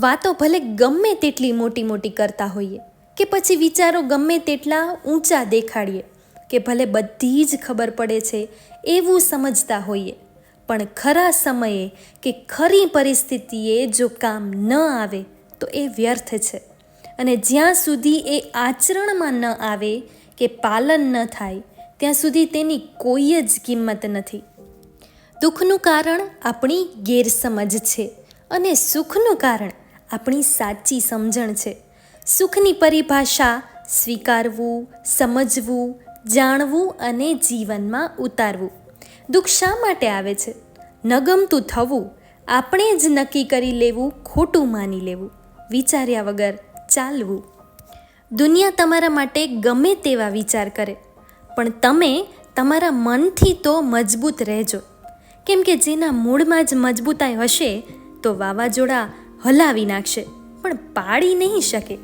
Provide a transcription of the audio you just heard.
વાતો ભલે ગમે તેટલી મોટી મોટી કરતા હોઈએ, કે પછી વિચારો ગમે તેટલા ઊંચા દેખાડીએ, કે ભલે બધી જ ખબર પડે છે એવું સમજતા હોઈએ. પણ ખરા સમયે કે ખરી પરિસ્થિતિએ જો કામ ન આવે, તો એ વ્યર્થ છે. અને જ્યાં સુધી એ આચરણમાં ન આવે, કે પાલન ન થાય, ત્યાં સુધી તેની કોઈ જ કિંમત નથી. દુઃખનું કારણ આપણી ગેરસમજ છે અને સુખનું કારણ આપણી સાચી સમજણ છે. સુખની પરિભાષા સ્વીકારવું, સમજવું, જાણવું અને જીવનમાં ઉતારવું. દુઃખ શા માટે આવે છે? ન ગમતું થવું, આપણે જ નક્કી કરી લેવું, ખોટું માની લેવું, વિચાર્યા વગર ચાલવું. દુનિયા તમારા માટે ગમે તેવા વિચાર કરે, પણ તમે તમારા મનથી તો મજબૂત રહેજો. કેમ કે જેના મૂળમાં જ મજબૂતાઈ હશે તો વાવાઝોડા હલાવી નાખશે પણ પાડી નહીં શકે.